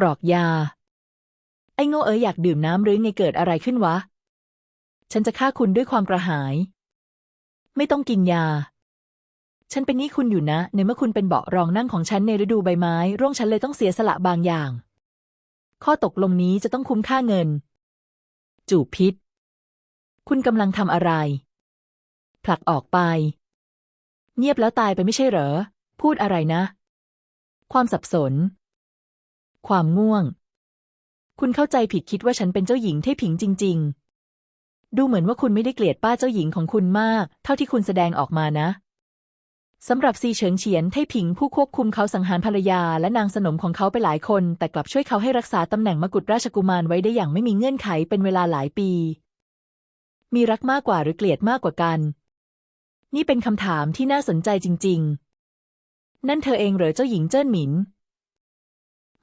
กรอกยา ไอ้โง่เอ๋ยอยากดื่มน้ำหรือไงเกิดอะไรขึ้นวะ ฉันจะฆ่าคุณด้วยความกระหาย ไม่ต้องกินยา ฉันเป็นหนี้คุณอยู่นะ ในเมื่อคุณเป็นเบาะรองนั่งของฉันในฤดูใบไม้ ร่วงฉันเลยต้องเสียสละบางอย่าง ข้อตกลงนี้จะต้องคุ้มค่าเงิน จูบพิษ คุณกำลังทำอะไร ผลักออกไป เงียบแล้วตายไปไม่ใช่เหรอ พูดอะไรนะความสับสน ความง่วง คุณเข้าใจผิดคิดว่าฉันเป็นเจ้าหญิงเทผิงจริง ๆ ดูเหมือนว่าคุณไม่ได้เกลียดป้าเจ้าหญิงของคุณมาก เท่าที่คุณแสดงออกมานะสำหรับซีเฉิงเฉียนไทผิงผู้ควบคุมเขาสังหารภรรยาและนางสนมของเขาไปหลายคน แต่กลับช่วยเขาให้รักษาตำแหน่งมกุฎราชกุมารไว้ได้อย่างไม่มีเงื่อนไขเป็นเวลาหลายปี มีรักมากกว่าหรือเกลียดมากกว่ากัน นี่เป็นคำถามที่น่าสนใจจริง ๆ นั่นเธอเองเหรอเจ้าหญิงเจิ้นหมิน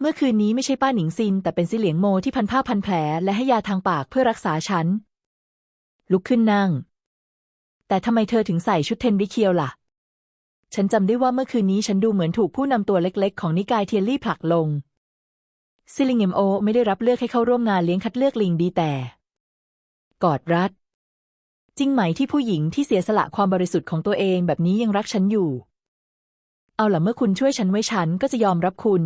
เมื่อคืนนี้ไม่ใช่ป้าหนิงซิน แต่เป็นซิเหลียงโมที่พันผ้าพันแผล และให้ยาทางปากเพื่อรักษาฉัน ลุกขึ้นนั่ง แต่ทำไมเธอถึงใส่ชุดเทนริเคียวล่ะ ฉันจำได้ว่าเมื่อคืนนี้ฉันดูเหมือนถูกผู้นำตัวเล็กๆ ของนิกายเทียนลี่ผลักลง ซิลิงเอมโอไม่ได้รับเลือกให้เข้าร่วมงานเลี้ยงคัดเลือกลิงดีแต่ กอดรัด จริงไหมที่ผู้หญิงที่เสียสละความบริสุทธิ์ของตัวเองแบบนี้ยังรักฉันอยู่ เอาล่ะเมื่อคุณช่วยฉันไว้ฉันก็จะยอมรับคุณ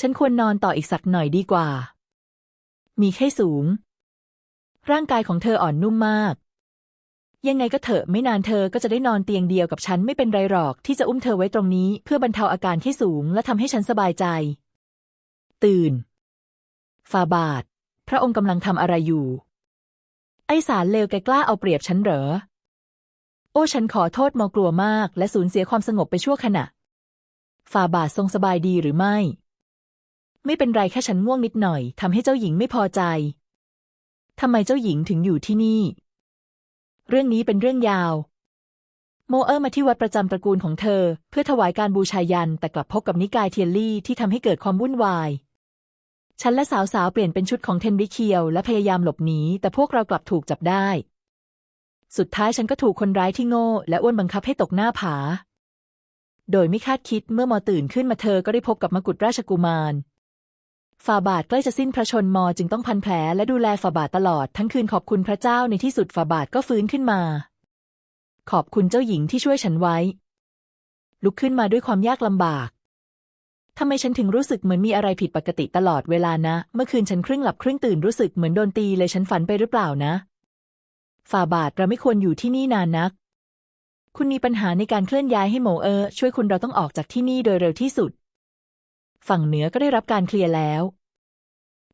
ฉันควรนอนต่ออีกสักหน่อยดีกว่า มีไข้สูง ร่างกายของเธออ่อนนุ่มมาก ยังไงก็เถอะไม่นานเธอก็จะได้นอนเตียงเดียวกับฉันไม่เป็นไรหรอกที่จะอุ้มเธอไว้ตรงนี้ เพื่อบรรเทาอาการไข้สูงและทำให้ฉันสบายใจ ตื่นฟาบาท พระองค์กำลังทำอะไรอยู่ ไอสารเลวแกกล้าเอาเปรียบฉันเหรอ โอ้ฉันขอโทษมอกลัวมาก และสูญเสียความสงบไปชั่วขณะ ฟาบาททรงสบายดีหรือไม่ ไม่เป็นไรแค่ฉันง่วงนิดหน่อยทำให้เจ้าหญิงไม่พอใจทำไมเจ้าหญิงถึงอยู่ที่นี่ เรื่องนี้เป็นเรื่องยาว โมเออร์มาที่วัดประจำตระกูลของเธอ เพื่อถวายการบูชายัน แต่กลับพบกับนิกายเทียนลี่ที่ทำให้เกิดความวุ่นวาย ฉันและสาวๆ เปลี่ยนเป็นชุดของเทนริเคียว และพยายามหลบหนีแต่พวกเรากลับถูกจับได้ สุดท้ายฉันก็ถูกคนร้ายที่โง่ และอ้วนบังคับให้ตกหน้าผา โดยไม่คาดคิดเมื่อมอตื่นขึ้นมาเธอก็ได้พบกับมกุฎราชกุมาร ฝ่าบาทใกล้จะสิ้นพระชนมอจึงต้องพันแผลและดูแลฝ่าบาทตลอดทั้งคืนขอบคุณพระเจ้าในที่สุดฝ่าบาทก็ฟื้นขึ้นมา ขอบคุณเจ้าหญิงที่ช่วยฉันไว้ ลุกขึ้นมาด้วยความยากลำบากทำไมฉันถึงรู้สึกเหมือนมีอะไรผิดปกติตลอดเวลานะ เมื่อคืนฉันครึ่งหลับครึ่งตื่นรู้สึกเหมือนโดนตีเลยฉันฝันไปหรือเปล่านะ ฝ่าบาทเราไม่ควรอยู่ที่นี่นานนัก คุณมีปัญหาในการเคลื่อนย้ายให้โมเออ ช่วยคุณเราต้องออกจากที่นี่โดยเร็วที่สุด ฝั่งเหนือก็ได้รับการเคลียร์แล้ว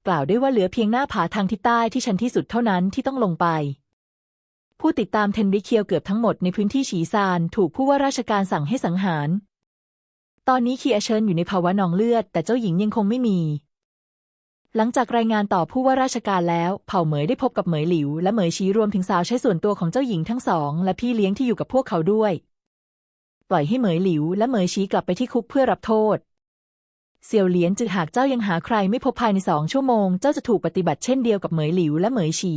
กล่าวได้ว่าเหลือเพียงหน้าผาทางทิศใต้ที่ชันที่สุดเท่านั้นที่ต้องลงไป ผู้ติดตามเทนริเคียวเกือบทั้งหมดในพื้นที่ฉีซานถูกผู้ว่าราชการสั่งให้สังหาร ตอนนี้คีอาเชิญอยู่ในภาวะนองเลือด แต่เจ้าหญิงยังคงไม่มี หลังจากรายงานต่อผู้ว่าราชการแล้วเผ่าเหมยได้พบกับเหมยหลิว และเหมยชี้รวมถึงสาวใช้ส่วนตัวของเจ้าหญิงทั้งสอง และพี่เลี้ยงที่อยู่กับพวกเขาด้วย ปล่อยให้เหมยหลิว และเหมยชี้กลับไปที่คุกเพื่อรับโทษ เซียวเหลียนจึงหากเจ้ายังหาใครไม่พบภายในสองชั่วโมง เจ้าจะถูกปฏิบัติเช่นเดียวกับเหมยหลิวและเหมยฉี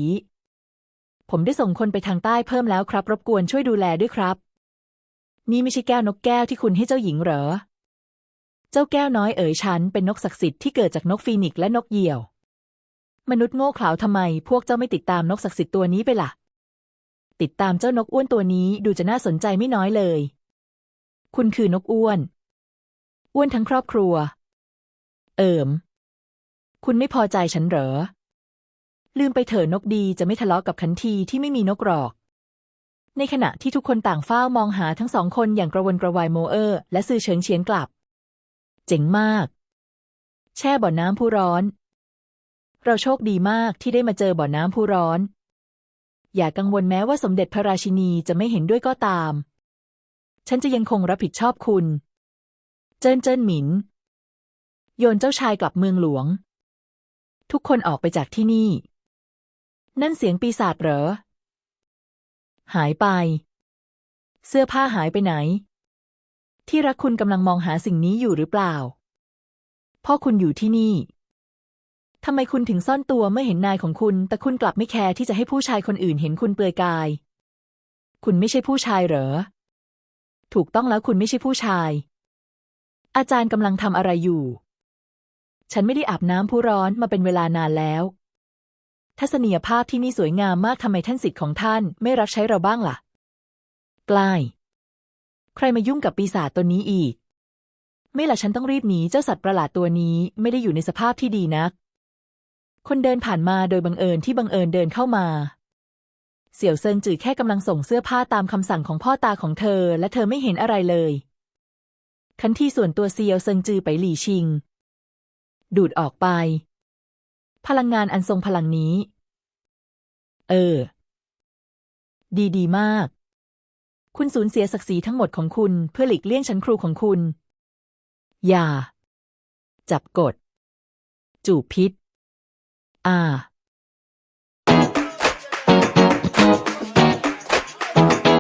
ผมได้ส่งคนไปทางใต้เพิ่มแล้วครับ รบกวนช่วยดูแลด้วยครับ นี่ไม่ใช่แก้วนกแก้วที่คุณให้เจ้าหญิงเหรอ เจ้าแก้วน้อยเอ๋ยฉันเป็นนกศักดิ์สิทธิ์ที่เกิดจากนกฟีนิกซ์และนกเหยี่ยว มนุษย์โง่เขลาทำไม พวกเจ้าไม่ติดตามนกศักดิ์สิทธิ์ตัวนี้ไปล่ะ ติดตามเจ้านกอ้วนตัวนี้ดูจะน่าสนใจไม่น้อยเลย คุณคือนกอ้วน อ้วนทั้งครอบครัว เอิมคุณไม่พอใจฉันเหรอ ลืมไปเถอะนกดีจะไม่ทะเลาะกับขันทีที่ไม่มีนกหรอก ในขณะที่ทุกคนต่างเฝ้ามองหาทั้งสองคนอย่างกระวนกระวายโมเออร์ และซือเฉิงเฉียนกลับ เจ๋งมาก แช่บ่อน้ำผู้ร้อน เราโชคดีมากที่ได้มาเจอบ่อน้ำผู้ร้อน อย่ากังวลแม้ว่าสมเด็จพระราชินีจะไม่เห็นด้วยก็ตาม ฉันจะยังคงรับผิดชอบคุณ เจิ้นเจิ้นหมิน โยนเจ้าชายกลับเมืองหลวง ทุกคนออกไปจากที่นี่ นั่นเสียงปีศาจเหรอ หายไป เสื้อผ้าหายไปไหน ที่รักคุณกำลังมองหาสิ่งนี้อยู่หรือเปล่า พ่อคุณอยู่ที่นี่ทำไมคุณถึงซ่อนตัวเมื่อเห็นนายของคุณ แต่คุณกลับไม่แคร์ที่จะให้ผู้ชายคนอื่นเห็นคุณเปลือยกาย คุณไม่ใช่ผู้ชายเหรอ ถูกต้องแล้วคุณไม่ใช่ผู้ชาย อาจารย์กำลังทำอะไรอยู่ ฉันไม่ได้อาบน้ำผู้ร้อนมาเป็นเวลานานแล้ว ทัศนียภาพที่นี่สวยงามมากทำไมท่านสิทธิ์ของท่านไม่รับใช้เราบ้างล่ะ กลาย ใครมายุ่งกับปีศาจตัวนี้อีก ไม่ล่ะฉันต้องรีบหนีเจ้าสัตว์ประหลาดตัวนี้ไม่ได้อยู่ในสภาพที่ดีนัก คนเดินผ่านมาโดยบังเอิญที่บังเอิญเดินเข้ามา เสี่ยวเซิงจือแค่กำลังส่งเสื้อผ้าตามคำสั่งของพ่อตาของเธอ และเธอไม่เห็นอะไรเลยคันที่ส่วนตัวเซียวเซิงจือไปหลี่ชิง ดูดออกไป พลังงานอันทรงพลังนี้ เออ ดีดีมาก คุณสูญเสียศักดิ์ศรีทั้งหมดของคุณเพื่อหลีกเลี่ยงชั้นครูของคุณ อย่า จับกด จูบพิษ อ่า